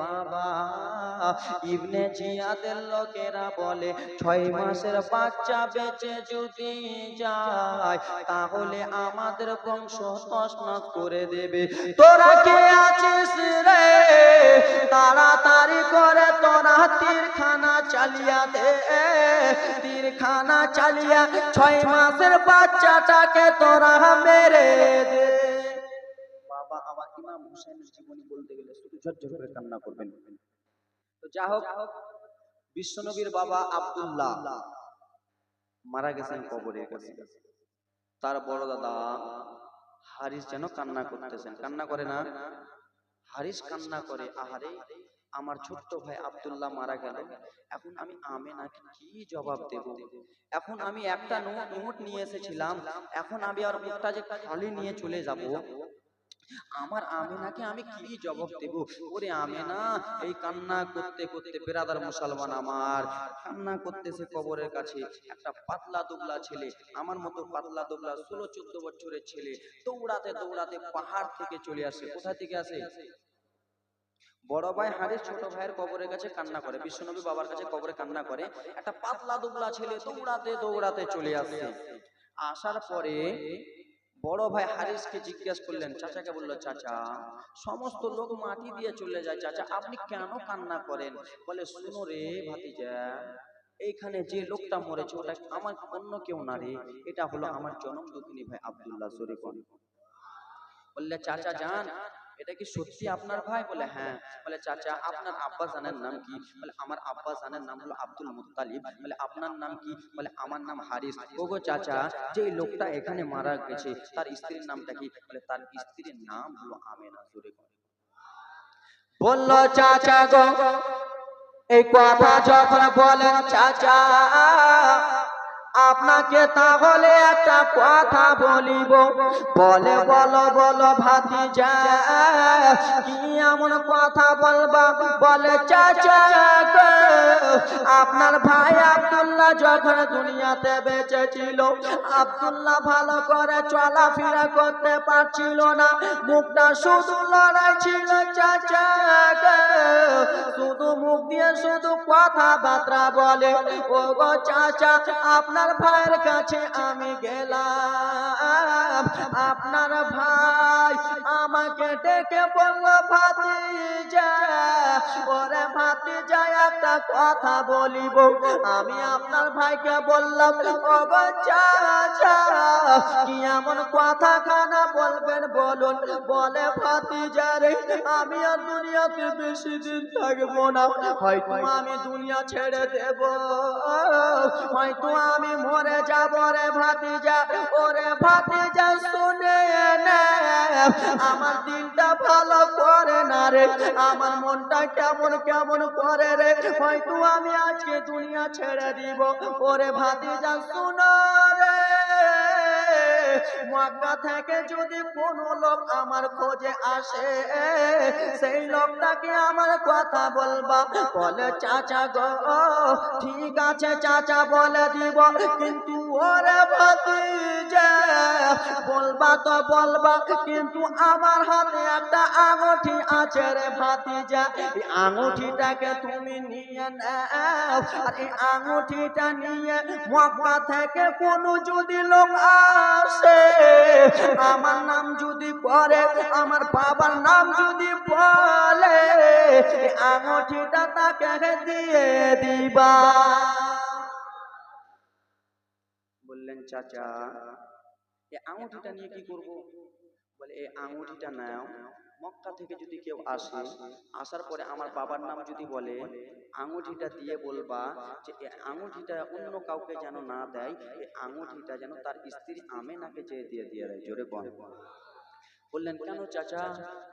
বাবা। ইবনে জিয়াদের লোকেরা বলে, ছয় মাসের বাচ্চা বেঁচে যদি যায়, তাহলে আমাদের বংশ তসনস করে দেবে। তোরা কে আছিস রে? তাড়াতাড়ি করে তোরা তীরখানা চালিয়া দে। তীরখানা চালিয়া ছয় মাসের বাচ্চাটাকে তোরা মেরে দে। বাবা, আমার ইমাম হুসেনের জীবনী বলতে ঝরঝর করে কান্না করবেন। তো যা হোক, বিশ্বনবীর বাবা আব্দুল্লাহ মারা গেছেন কবরের কাছে তার বড় দাদা হারিস যেন কান্না করতেছেন। কান্না করে না? হারিস কান্না করে, আহারে, আমার ছোট্ট ভাই আব্দুল্লাহ মারা গেল। এখন আমি আমে নাকি কি জবাব দেব? এখন আমি একটা নোট নিয়ে এসেছিলাম। এখন আমি আর মুখটা যে খালি নিয়ে চলে যাব আমার আমেনাকে আমি কি জবাব দেব? ওরে আমেনা, এই কান্না করতে করতে বেরাদার মুসলমান আমার। কান্না করতেছে কবরের কাছে। একটা পাতলা দুবলা ছেলে, আমার মতো পাতলা দুবলা ষোলো, চোদ্দ বছরের ছেলে, দৌড়াতে দৌড়াতে পাহাড় থেকে চলে আসে। কোথা থেকে আসে? বড় ভাই হারিস ছোট ভাইয়ের কবরের কাছে কান্না করে। বিশ্বনবী বাবার কাছে কবরে কান্না করে। একটা পাতলা দুবলা ছেলে দৌড়াতে দৌড়াতে চলে আসে। আসার পরে বড় ভাই হারিসকে জিজ্ঞেস করলেন, চাচাকে বলল, চাচা, সমস্ত লোক মাটি দিয়ে চলে যায়, চাচা, আপনি কেন কান্না করেন? বলে, শুনো রে ভাতিজা, এইখানে যে লোকটা মরেছে, ওটা আমার অন্য কেউ না রে, এটা হলো আমার জনম দুঃখিনী ভাই আব্দুল্লাহ শরীফ বললে, চাচা, যান। এটা কি সত্যি আপনার ভাই বলে? হ্যাঁ। বলে, চাচা, আপনার আব্বা জানের নাম কি? বলে, আমার আব্বা জানের নাম হলো আব্দুল মুত্তালিব। বলে, আপনার নাম কি? বলে, আমার নাম হারিস। ওগো চাচা যে লোকটা এখানে মারা গেছে, তার স্ত্রীর নামটা কি? বলে, তার স্ত্রীর নাম হলো আমেনা। জোরে বলে। বলল, চাচা গো, এই কথা যখন বলেন, চাচা আপনাকে তাহলে একটা কথা বলিব। বলে, বলো বলো ভাতি কি এমন কথা বলবা? বলে, চাচা, আপনার ভাই আব্দুল্লাহ যখন দুনিয়াতে বেঁচে ছিল, আব্দুল্লাহ ভালো করে চলাফেরা করতে পারছিল না। মুখটা শুধু লড়াই ছিল, চাচা, শুধু মুখ দিয়ে শুধু কথাবার্তা বলে। ও গো চাচা, আপনার ভাইয়ের কাছে আমি গেলাম। আপনার ভাই আমাকে ডেকে বলল, ভাতিজা, ওরে ভাতিজা, একটা কথা বলিব। আমি আপনার ভাইকে বললাম কি এমন কথা খানা বলবেন বলুন? বলে, ভাতিজা রে, আমি আর দুনিয়াতে বেশি দিন থাকব না। হয়তো আমি দুনিয়া ছেড়ে দেব। হয়তো আমি মরে যাব রে ভাতি ভাতিজা। ওরে ভাতিজা, শুনে নে। আমার দিলটা ভালো করে না রে, আমার মনটা কেমন কেমন করে রে? হয়তো আমি আজকে দুনিয়া ছেড়ে দিব। ওরে ভাতিজা, শুনো রে, মক্কা থেকে যদি কোনো লোক আমার খোঁজে আসে, সেই লোকটাকে আমার কথা বলবা। বলে, চাচা গো, ঠিক আছে চাচা, বলে দিব। কিন্তু ওরে ভাতিজা, বলবা তো বলবা, কিন্তু আমার হাতে একটা আঙুঠি আছে রে ভাতিজা। এই আঙুঠিটাকে তুমি নিয়ে নাও, আর এই আঙুঠিটা নিয়ে মক্কা থেকে কোনো যদি লোক আসে, আমার নাম যদি করে আমার বাবার নাম যদি বলে আঙুঠিটা তাকে দিয়ে দিবা। বললেন, চাচা এই আঙুঠিটা নিয়ে কি করব? বলে এই আঙুঠিটা নাও, মক্কা থেকে যদি কেউ আসে, আসার পরে আমার বাবার নাম যদি বলে, আঙুঠিটা দিয়ে বলবা যে এই আঙুঠিটা অন্য কাউকে যেন না দেয় এই আঙুঠিটা যেন তার স্ত্রী আমেনাকে চেয়ে দিয়ে দিয়ে দেয়। জোরে বল। বললেন কেন চাচা?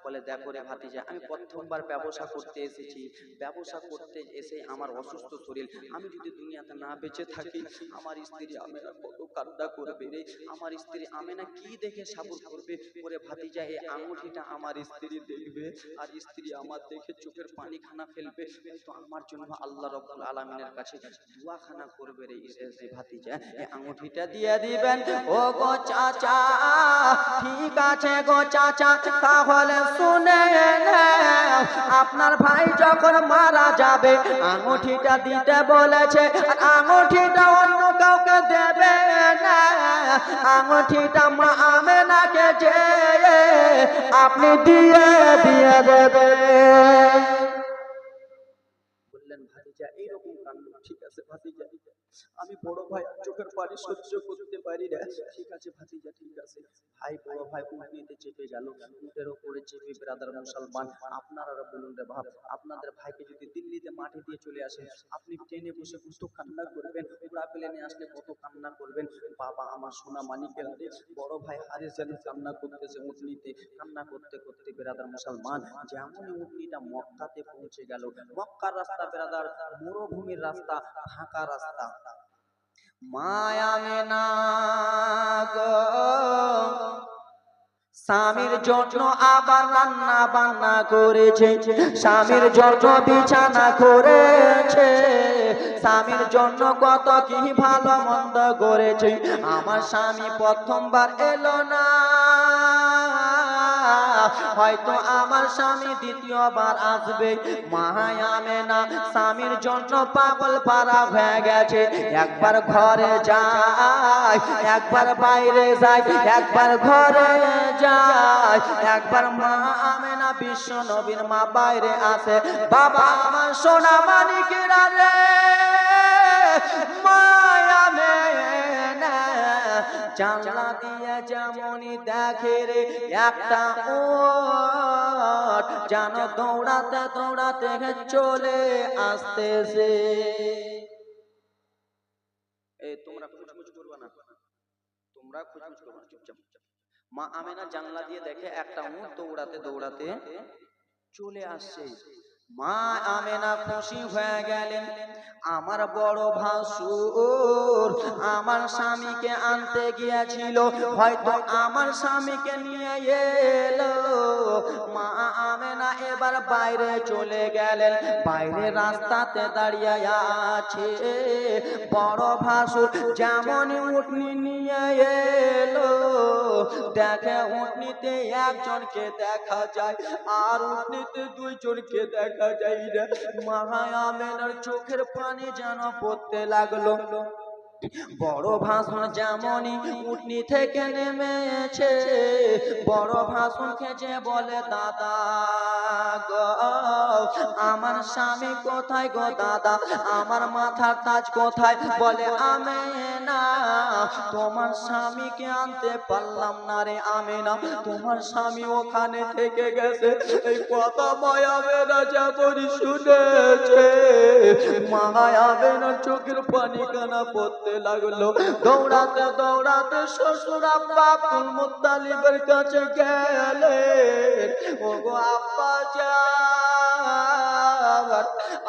বলে দেখো রে ভাতিজা আমি প্রথমবার ব্যবসা করতে এসেছি। ব্যবসা করতে এসে আমার অসুস্থ শরীর। আমি যদি দুনিয়াতে না বেঁচে থাকি আমার স্ত্রী আমেনা কত কান্না করবে রে? আমার স্ত্রী আমেনা কি দেখে সাবুর করবে? ওরে ভাতিজা এই আঙুঠিটা আমার স্ত্রী দেখবে আর স্ত্রী আমার দেখে চোখের পানি খানা ফেলবে। তো আমার জন্য আল্লাহ রব্বুল আলামিনের কাছে দোয়া খানা করবে রে এই ভাতিজা। এই আঙুঠিটা দিয়ে দিবেন ও গো চাচা ঠিক আছে গো চাচা, তাহলে শুনে আপনার ভাই যখন মারা যাবে, আঙুঠিটা দিতে বলেছে, আঙুঠিটা অন্য কাউকে দেবে না, আঙুঠিটা মা আমেনাকে যে আপনি দিয়ে দিয়ে দেবে বললেন ভাতিজা এইরকম কাণ্ড ঠিক আছে, ভাতিজা। আমি বড় ভাই, চোখের পানি সহ্য করতে পারি না। ঠিক আছে, ভাতিজা, ঠিক আছে। ভাই, বড় ভাই উঠ নিতে চেপে গেল। উটের ওপরে চেপে ব্রাদার মুসলমান, আপনারা বলুন রে ভাব আপনাদের ভাইকে যদি দিল্লিতে মাটি দিয়ে চলে আসে, আপনি ট্রেনে বসে কত কান্না করবেন? উড়া প্লেনে আসলে কত কান্না করবেন? বাবা, আমার সোনা মানিকের বড় ভাই হারিস যেন কান্না করতেছে উটনিতে কান্না করতে করতে বেরাদার মুসলমান, যেমনই উটনিটা মক্কাতে পৌঁছে গেল, মক্কার রাস্তা বেরাদার মরুভূমির রাস্তা ফাঁকা রাস্তা। মায়া মেনা স্বামীর জন্য আবার রান্না বান্না করেছে, স্বামীর জন্য বিছানা করেছে। স্বামীর জন্য কত কি ভালো মন্দ করেছে, আমার স্বামী প্রথমবার এলো না। হয়তো আমার স্বামী দ্বিতীয়বার আসবে। মায়ামে না স্বামীর জন্য পাগল পারা হয়ে গেছে। একবার ঘরে যায়, একবার বাইরে যায়, একবার ঘরে যায়। একবার মা আমেনা, বিশ্ব নবীর মা বাইরে আসে। বাবা আমার সোনা মানিকেরা রে মায়ামেনা জানলা দিয়ে যেমনই দেখে রে, একটা ওট যেন দৌড়াতে দৌড়াতে চলে আসতেছে। তোমরা তোমরা মা আমেনা জানলা দিয়ে দেখে একটা উট দৌড়াতে দৌড়াতে চলে আসছে। মা আমেনা খুশি হয়ে গেলেন। আমার বড় ভাসুর আমার স্বামীকে আনতে গিয়েছিল, হয়তো আমার স্বামীকে নিয়ে এলো। মা আমেনা এবার বাইরে চলে গেলেন। বাইরে রাস্তাতে দাঁড়িয়ে আছে বড় ভাসুর। যেমন উঠনি নিয়ে এলো, দেখে উঠনিতে একজনকে দেখা যায় আর উঠনিতে দুইজনকে দেখা যায় রে। মায়ামেনার চোখের পানি যেন পড়তে লাগল। বড় ভাষণ যেমনই উঠনি থেকে নেমেছে, বড় ভাষণ খেছে বলে দাদা গো, আমার স্বামী কোথায় গো দাদা? আমার মাথার তাজ কোথায়? বলে আমি না তোমার স্বামীকে আনতে পারলাম না রে আমি না তোমার স্বামী ওখানে থেকে গেছে, এই কথা মায়াবে না যেমনই শুনেছে মায়াবে না চোখের পানি কানা পড়তে লাগল। দৌড়াতে দৌড়াতে শ্বশুর আব্বা আব্দুল মুত্তালিবের কাছে গেলেন। ও গো আব্বা যান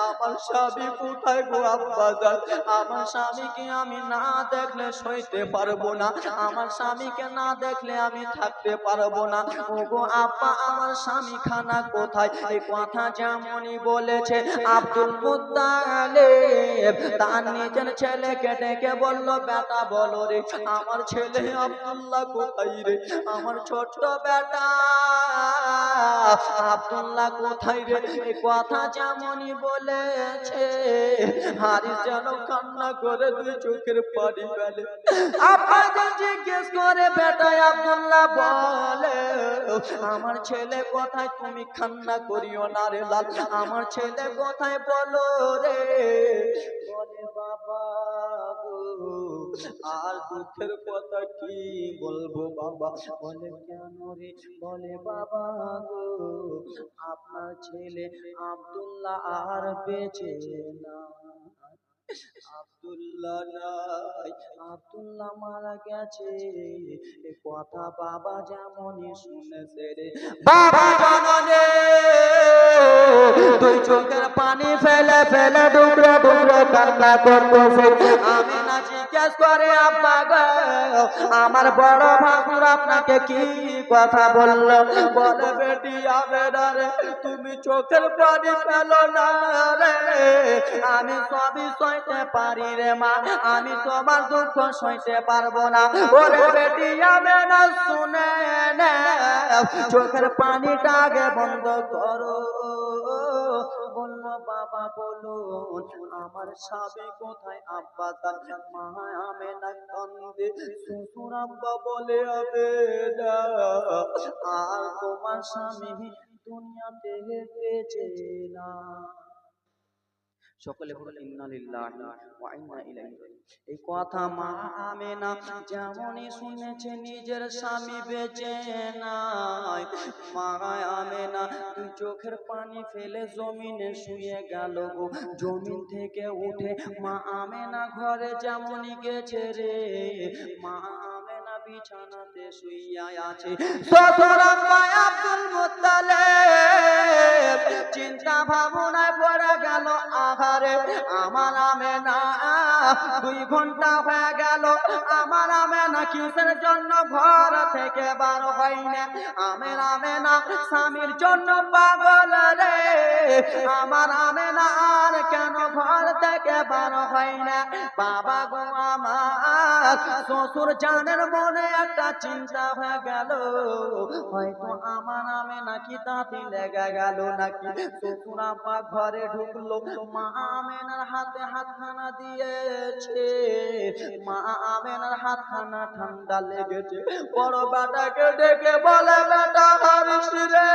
আমার স্বামী কোথায় গো আব্বা যান আমার স্বামীকে আমি না দেখলে সইতে পারব না। আমার স্বামীকে না দেখলে আমি থাকতে পারব না। ও গো আব্বা আমার স্বামী খানা কোথায়? এই কথা যেমনই বলেছে আব্দুল মুত্তালিব, তার নিজের ছেলেকে ডেকে বলল, বেটা বলো রে, আমার ছেলে আব্দুল্লাহ কোথায় রে? আমার ছোট্ট বেটা আব্দুল্লাহ কোথায় রে? এই কথা যেমনই বলেছে, হারিস যেন কান্না করে দুই চোখের পানি ফেলে। আপনাকে জিজ্ঞেস করে, বেটা আব্দুল্লাহ বলে, আমার ছেলে কোথায় তুমি কান্না করিও না রে লাল। আমার ছেলে কোথায় বলো রে, বলে, বাবা আর দুঃখের কথা কি বলব বাবা? বলে কেন রে? বলে বাবা গো, আপনার ছেলে আব্দুল্লাহ আর বেঁচে না। আব্দুল্লাহ নাই, আব্দুল্লাহ মারা গেছে। এ কথা বাবা যেমনই শুনেছে রে। বাবা জননে দুই চোখের পানি ফেলে ফেলে ডুবরে ডুবরে কান্না করতেছে। আমি না জিজ্ঞেস করে, আব্বা আমার বড় ভাসুর আপনাকে কি কথা বলল? বলে বেটি আবেদারে তুমি চোখের পানি ফেলো না রে। আমি সবই সইতে পারি রে মা, আমি তোমার দুঃখ সইতে পারব না। ওরে বেটি, আবে না, শুনে চোখের পানিটা আগে বন্ধ করো। বাবা বলুন আমার সাবে কোথায়? আব্বা তার মা আমে না কান্দে। শ্বশুর আব্বা বলে আবে আর তোমার স্বামী দুনিয়াতে বেঁচে না। সকলে এই কথা মা আমেনা যেমনই শুনেছে, নিজের স্বামী বেঁচে নাই। মা দুই চোখের পানি ফেলে জমিনে শুয়ে গেল গো। জমিন থেকে উঠে মা আমেনা ঘরে যেমনই গেছে রে। মা আমেনা বিছানাতে চিন্তা ভাবনায় পড়ে গেল, আহারে, আমার আমে না দুই ঘণ্টা হয়ে গেল, আমার আমে না কিসের জন্য ঘর থেকে বার না আমের আমে না স্বামীর জন্য পাগল রে, আমার আমে না আর কেন ঘর থেকে বার হয় না বাবা গো আমার, শ্বশুর জানের মনে একটা চিন্তা হয়ে গেল। হয়তো আমার নামে নাকি তাঁতি লেগে গেল, নাকি শ্বশুর আব্বা ঘরে ঢুকলো। মা আমেনার হাতে হাতখানা দিয়েছে। মা আমেনার হাতখানা ঠান্ডা লেগেছে। বড় বেটাকে ডেকে বলে, বেটা হারিস রে।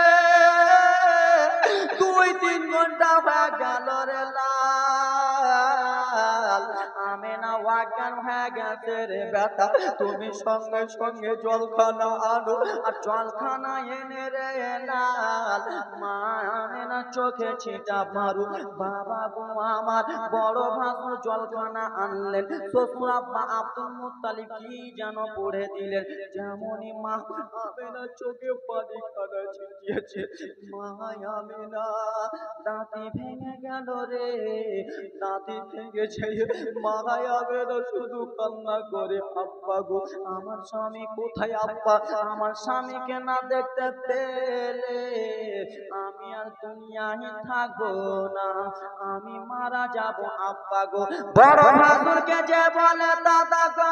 দুই তিন ঘণ্টা হয়ে গেল রে লাল ওয়াজ্ঞান হয়ে গেছে রে বেটা তুমি সঙ্গে সঙ্গে জলখানা আনো, আর জলখানা এনে রে লাল। মা আমেনা চোখে ছিটা মারু, বাবা গো আমার বড় ভাসুর জলখানা আনলেন। শ্বশুর আব্বা আব্দুল মুত্তালিব কি যেন পড়ে দিলেন। যেমনই মা আমেনা চোখে পানি খানা ছিটিয়েছে মা আমেনা, দাঁতি ভেঙে গেল রে, দাঁতি ভেঙেছে মা শুধু কান্না করে, আব্বা গো, আমার স্বামী কোথায় আব্বা? আমার স্বামীকে না দেখতে পেলে আমি আর দুনিয়ায় থাকব না, আমি মারা যাব, আব্বা গো। বড় বাহাদুরকে যে বলে, দাদা গো,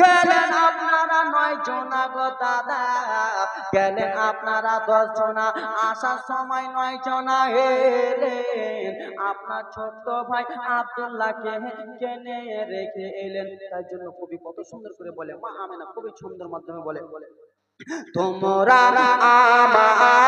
গেলেন আপনারা নয় জনা গো, দাদা, গেলেন আপনারা দশ জনা। আসার সময় নয় জনা এলেন। আপনার ছোট্ট ভাই আব্দুল্লাহকে কেনে রেখে এলেন। তার জন্য কবি কত সুন্দর করে বলে, মা আমেনা খুবই সুন্দর মাধ্যমে বলে, তোমরা তোমরা আমার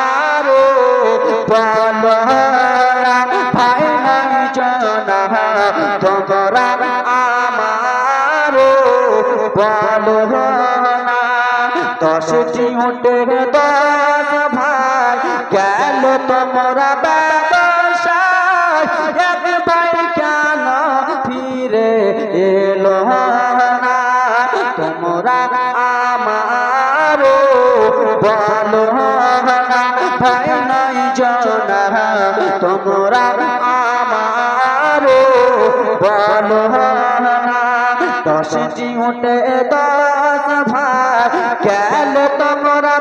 উঠে দশ ভাই গেল তোমরা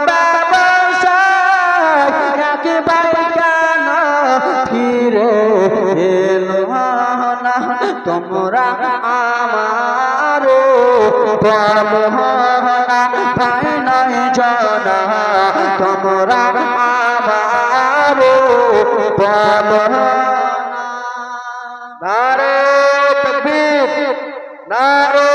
ফিরে না? তোমরা আমার বলো না ভাই নাই জানা। তোমরা আমার বলো না নারে তকবীর নারে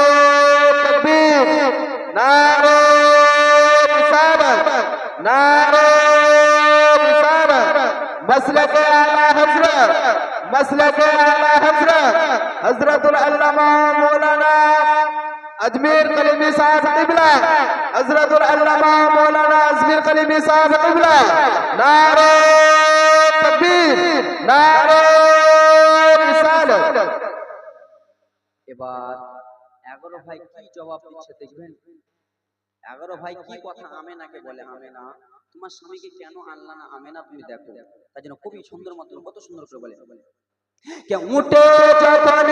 مسلک اعلی حضرت حضرت العلامہ مولانا اجمیر قلیمی صاحب قبلہ، حضرت العلامہ مولانا اجمیر قلیمی صاحب قبلہ، نعرہ تکبیر، نعرہ رسالت۔ এবার এগারো ভাই কি জবাব দিচ্ছে দেখবেন এগারো ভাই কি آمینہ کے بولے آمینہ তোমার স্বামীকে কেন আনলা না? আমেনা তুমি দেখো। তার জন্য খুবই সুন্দর মাধ্যমে কত সুন্দর করে বলে। কে উঠে যখন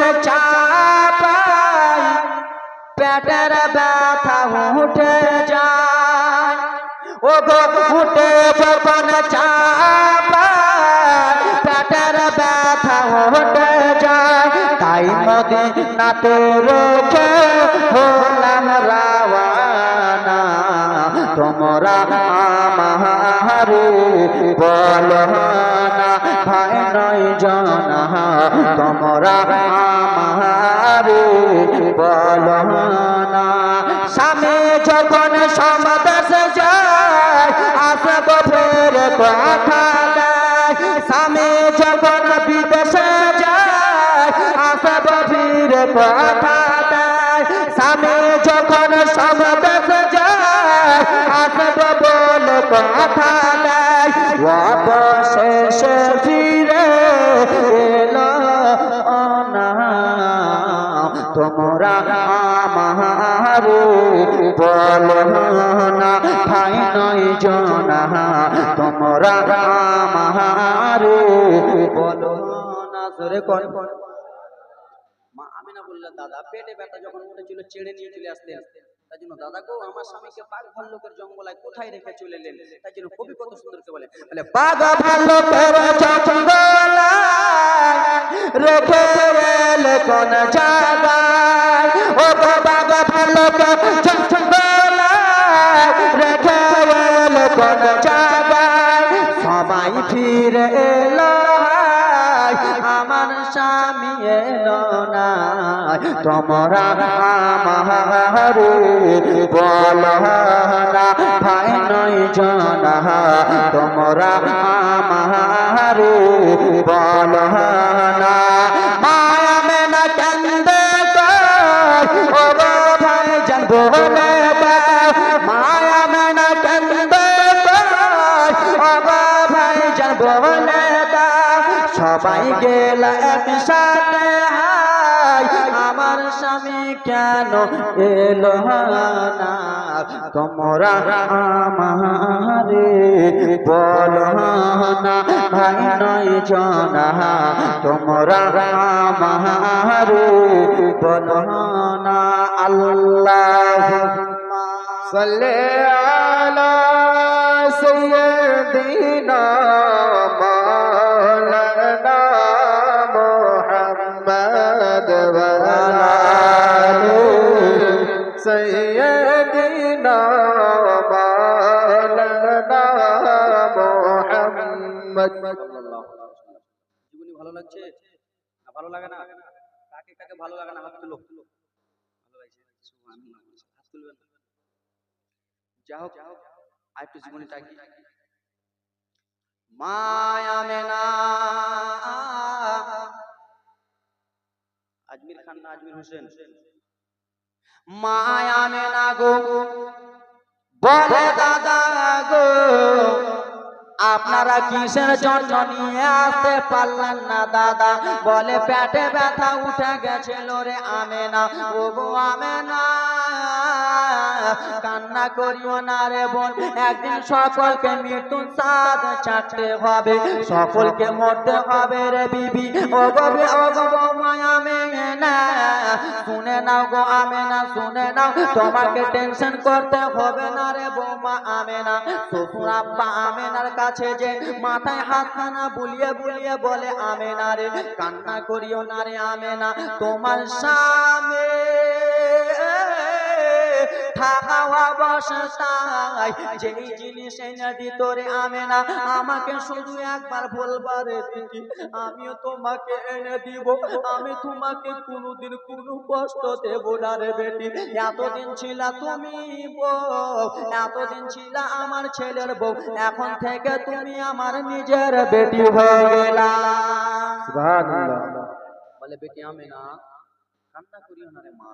পেটের ব্যথা উঠে যায়। ও গো উঠে যখন চাপাই পেটের ব্যথা উঠে যায়। তাই নদী নাতে রোখে হলাম রাওয়ানা তোমরা আমারে বলো না ভাই নয় জানা, তোমরা আমারে বলো না স্বামী যখন সমাদেশ যায়, আসব ফের কথা স্বামী যখন বিদেশে যায়, আসব ফির কথা স্বামী যখন সমাদেশ কথা দেয়। অবশেষে ফিরে এলো তোমরা আমারে বলো না, ভাই নয় জনা। তোমরা আমারে বলো না। জোরে কোন মা আমিনা বললেন দাদা, পেটে ব্যথা যখন উঠেছিল, ছেড়ে নিয়ে চলে আসতেন তাই জন্য দাদা গো আমার স্বামীকে জঙ্গলায় কোথায় রেখে চলে এলেন? তাই জন্য কবি কত সুন্দর করে বলে। বলে বাঘ ভাল্লুকের সবাই ফিরে তোমরা আমারে বলো না ভাই নয় জানা তোমরা আমারে বলো এলো না তোমরা আমারে বলো না ভাই নয় জনা, তোমরা আমারে বলো না আল্লাহ সাল্লাল্লাহু আলা সাইয়্যিদ سيدنا مولانا محمد জীবনী ভালো লাগছে না ভালো লাগে না কাকে কাকে ভালো লাগে না হাত তুলো ভালো লাগছে সুবহানাল্লাহ। হাত তুলবেন না। যা হোক আর একটু জীবনীটা কি মায়া মেনা আজমির খান না আজমির হোসেন মায়া মেনা গো বলে, দাদা গো, আপনারা কিসের জন্য নিয়ে আসতে পারলেন না, দাদা? বলে, পেটে ব্যথা উঠে গেছিল রে, আমেনা। ও গো, আমেনা। কান্না করিও না রে বোন। একদিন সকলকে মৃত্যু সাদ চাটতে হবে। সকলকে মরতে হবে রে বিবি। ও গো বি- ও গো বৌমা, আমেনা। শুনে নাও গো, আমেনা, শুনে নাও। তোমাকে টেনশন করতে হবে না রে বৌমা আমে না শ্বশুর আব্বা আমেনার কাছে যে মাথায় হাত খানা বুলিয়ে বুলিয়ে বলে, আমেনা রে, কান্না করিও না রে আমে না তোমার স্বামী থাকা অবস্থায় যেই জিনিস এনে দিত রে আমেনা আমাকে শুধু একবার বলবার দিদি আমিও তোমাকে এনে দিব আমি তোমাকে কোনোদিন কোনো কষ্ট দেব না রে বেটি। এতদিন ছিল তুমি বউ এতদিন ছিল আমার ছেলের বউ এখন থেকে তুমি আমার নিজের বেটি হয়ে গেলা। বলে বেটি আমেনা কান্না করিও না রে মা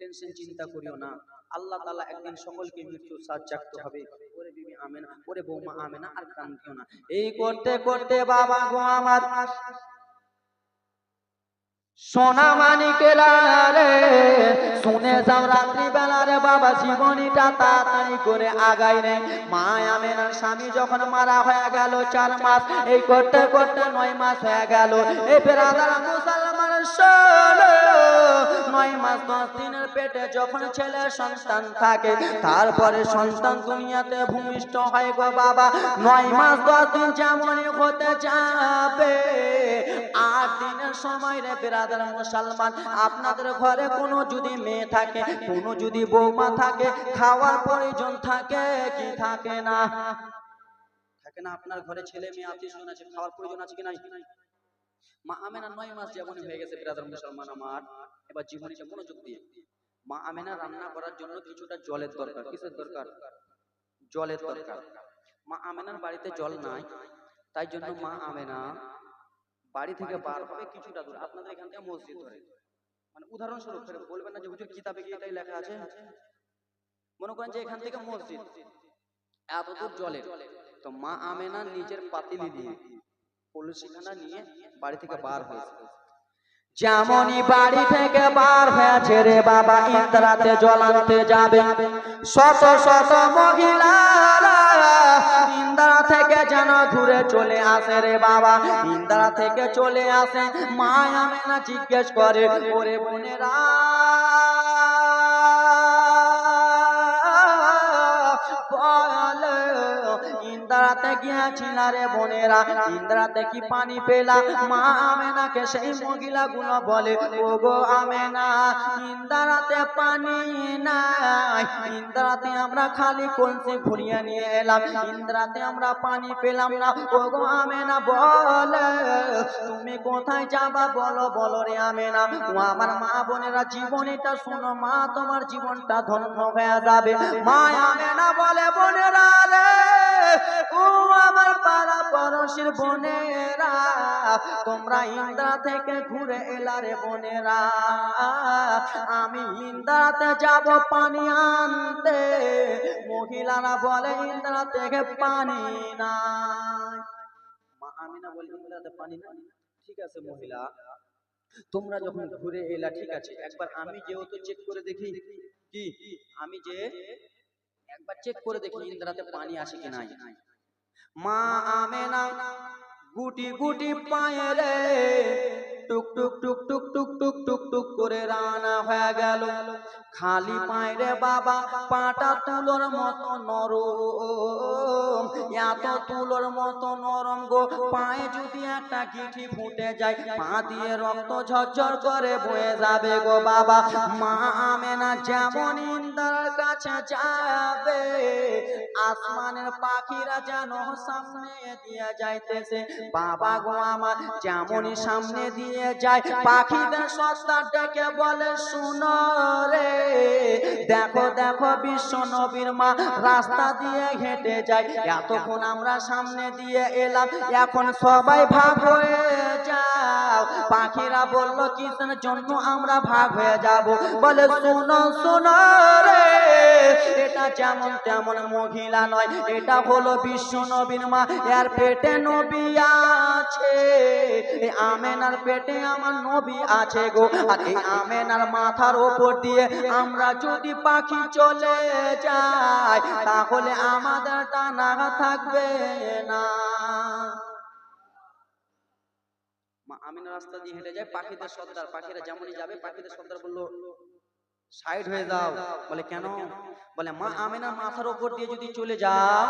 টেনশন চিন্তা করিও না। আল্লাহ তাআলা একদিন সকলকে মৃত্যু সাজ চাকতে হবে। ওরে বিবি আমেনা ওরে বৌমা আমেনা আর কান্দিও না। এই করতে করতে বাবা গো আমার। সোনা মানিকেরা রে শুনে যাও রাত্রি বেলা রে বাবা জীবনীটা তাড়াতাড়ি করে আগাই রে মা আমেনার স্বামী যখন মারা হয়ে গেল চার মাস এই করতে করতে নয় মাস হয়ে গেল। এই বেরাদার মুসলমান শোনো তারপরে সন্তান দুনিয়াতে ভূমিষ্ঠ হয় গো বাবা। নয় মাস দশ দিন যেমনই হতে যাবে, আট দিনের সময় রে বেরাদার মুসলমান, আপনাদের ঘরে কোনো যদি মেয়ে থাকে, কোনো যদি বৌমা থাকে, খাওয়ার প্রয়োজন থাকে কি থাকে না? থাকে না, আপনার ঘরে ছেলে মেয়ে আত্মীয় স্বজন আছে খাওয়ার প্রয়োজন আছে কি নাই? মা আমেনা নয় মাস যেমনই হয়ে গেছে বেরাদার মুসলমান আমার এবার জীবনীটা মনোযোগ দিয়ে। মা আমেনা রান্না করার জন্য কিছুটা জলের দরকার। কিসের দরকার? জলের দরকার। মা আমেনার বাড়িতে জল নাই তাই জন্য মা আমেনা বাড়ি থেকে বার হবে কিছুটা দূর। আপনাদের এখান থেকে মসজিদ ধরে। মানে উদাহরণস্বরূপ বলবেন না যে হুজুর কিতাবে কি এটাই লেখা আছে? মনে করেন যে এখান থেকে মসজিদ। এত দূর জলের। তো মা আমেনা নিজের পাতিলি নিয়ে কলসিখানা নিয়ে বাড়ি থেকে বার হয়েছে। যেমনই বাড়ি থেকে বার হয়েছে রে বাবা ইন্দ্রাতে আনতে যাবে। শত শত মহিলারা ইন্দ্রা থেকে যেন ঘুরে চলে আসে রে বাবা ইন্দ্রা থেকে চলে আসে। মা আমেনা জিজ্ঞেস করে ওরে বোনেরা। বলো, ইন্দ্রাতে গিয়েছিল রে বোনেরা, ইন্দ্রাতে কি পানি পেলা? মা আমেনাকে সেই মহিলা গুলো বলে ও গো আমেনা, ইন্দ্রাতে পানি নাই। ইন্দ্রাতে আমরা খালি কলসি ঘুরিয়ে নিয়ে এলাম। ইন্দ্রাতে আমরা পানি পেলাম না। ও গো আমেনা বলে, তুমি কোথায় যাবা বলো বলো রে আমেনা। ও আমার মা বোনেরা, জীবনীটা শোনো। মা তোমার জীবনটা ধন্য হয়ে যাবে। মা আমেনা বলে, বোনেরা রে ও আমার পাড়া পড়শির বোনেরা, তোমরা ইন্দ্রা থেকে ঘুরে এলা রে বোনেরা। আমি ইন্দ্রাতে যাব পানি আনতে, মহিলারা বলে ইন্দ্রা থেকে পানি নাই। মা আমিনা বলে, ইন্দ্রাতে পানি নাই? ঠিক আছে মহিলা, তোমরা যখন ঘুরে এলা, ঠিক আছে। একবার আমি যেহেতু চেক করে দেখি, কি? আমি যে একবার চেক করে দেখি ইন্দ্রাতে পানি আসে কি নাই। মা আমেনা গুটি গুটি পায়ে রে টুক টুক টুক টুক টুক টুক টুক টুক করে রানা হয়ে গেল। খালি পায়ে রে বাবা পাটা তুলোর মতো নরম। এত তুলোর মতো নরম গো, পায়ে যদি একটা গিঠি ফুটে যায়, পা দিয়ে রক্ত ঝরঝর করে বয়ে যাবে গো বাবা। মা আমেনা যেমন ইন্দার কাছে যাবে, আসমানের পাখিরা যেন সামনে দিয়ে যাইতেছে। বাবা গো আমার, যেমনই সামনে দিয়ে যায়। পাখিদের সস্তা ডেকে বলে, শুনো রে, দেখো দেখো বিশ্ব নবীর মা রাস্তা দিয়ে হেঁটে যায়। এতক্ষণ আমরা সামনে দিয়ে এলাম, এখন সবাই ভাগ হয়ে যাও পাখিরা বলল, কিসের জন্য আমরা ভাগ হয়ে যাব? বলে, শুনো শুনো রে, এটা যেমন তেমন মহিলা নয়, এটা হলো বিশ্ব নবীর মা। এর পেটে নবী আছে এই আমেনার পেটে আমার নবী আছে গো। আর এই আমেনার মাথার ওপর দিয়ে আমরা যদি পাখি চলে যাই, তাহলে আমাদের টানা থাকবে না। আমিনা রাস্তা দিয়ে হেঁটে যায়, পাখিদের সর্দার, পাখিরা যেমনই যাবে, পাখিদের সর্দার বলল, সাইড হয়ে যাও। বলে, কেন? বলে, মা আমিনার মাথার ওপর দিয়ে যদি চলে যাও,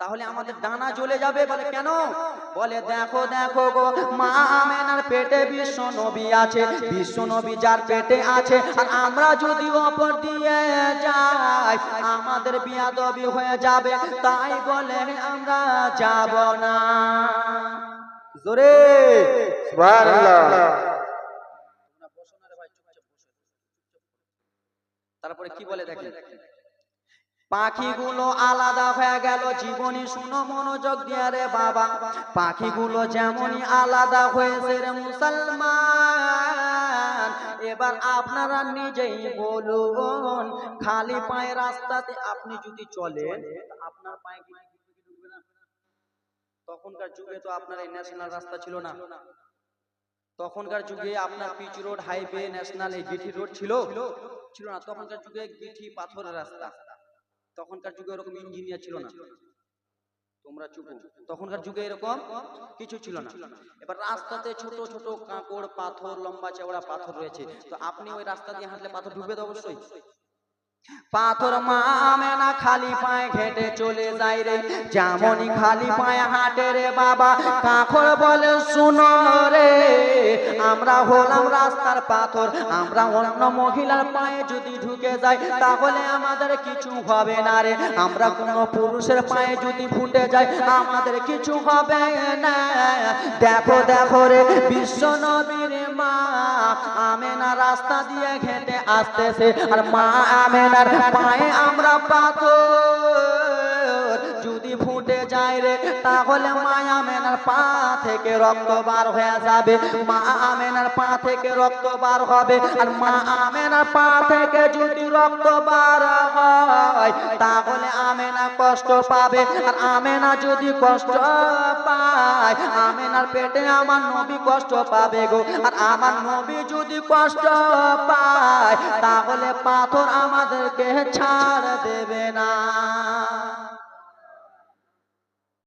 তাহলে আমাদের ডানা জ্বলে যাবে। বলে, কেন? বলে, দেখো দেখো গো, মা আমেনার পেটে বিশ্ব নবী আছে, বিশ্ব নবী যার পেটে আছে, আর আমরা যদি ওপর দিয়ে যাই, আমাদের বিয়াদবি হয়ে যাবে। তাই বলে, আমরা যাব না। জোরে। সুবহানাল্লাহ। তারপরে কি বলে দেখেন? পাখিগুলো আলাদা হয়ে গেল জীবনী শুনো মনোযোগ দিয়ে রে বাবা। পাখিগুলো যেমনই আলাদা হয়েছে রে মুসলমান। এবার আপনারা নিজেই বলুন খালি পায়ে রাস্তাতে আপনি যদি চলেন আপনার পায়ে তখনকার যুগে তো আপনার এই ন্যাশনাল রাস্তা ছিল না। তখনকার যুগে আপনার পিচ রোড হাইওয়ে ন্যাশনাল এই গিঠি রোড ছিল। ছিল না। তখনকার যুগে গিঠি পাথরের রাস্তা। তখনকার যুগে এরকম ইঞ্জিনিয়ার ছিল না। তোমরা চুপ। তখনকার যুগে এরকম কিছু ছিল না। এবার রাস্তাতে ছোট ছোট কাঁকড়, পাথর, লম্বা, চওড়া পাথর রয়েছে। তো আপনি ওই রাস্তা দিয়ে হাঁটলে পাথর ঢুকবে তো অবশ্যই। পাথর মামে না খালি পায়ে ঘেটে চলে যায় রে। যেমনই খালি পায়ে হাঁটে রে বাবা কাঁকড় বলে, শুনো রে, আমরা হলাম রাস্তার পাথর, আমরা অন্য মহিলার পায়ে যদি ঢুকে যাই, তাহলে আমাদের কিছু হবে না রে। আমরা কোনো পুরুষের পায়ে যদি ফুটে যাই, আমাদের কিছু হবে না। দেখো দেখো রে, বিশ্ব নবীর মা আমেনা রাস্তা দিয়ে ঘেটে আসতেছে। আর মা আমেনার পায়ে আমরা পাথর। যদি ফুটে যায় রে, তাহলে মা আমেনার পা থেকে রক্ত বার হয়ে যাবে, মা আমেনার পা থেকে রক্ত বার হবে, আর মা আমেনার পা থেকে যদি রক্ত বার হয়, তাহলে আমেনা কষ্ট পাবে। আর আমেনা যদি কষ্ট পায়, আমেনার পেটে আমার নবী কষ্ট পাবে গো। আর আমার নবী যদি কষ্ট পায়, তাহলে পাথর আমাদেরকে ছাড় দেবে না।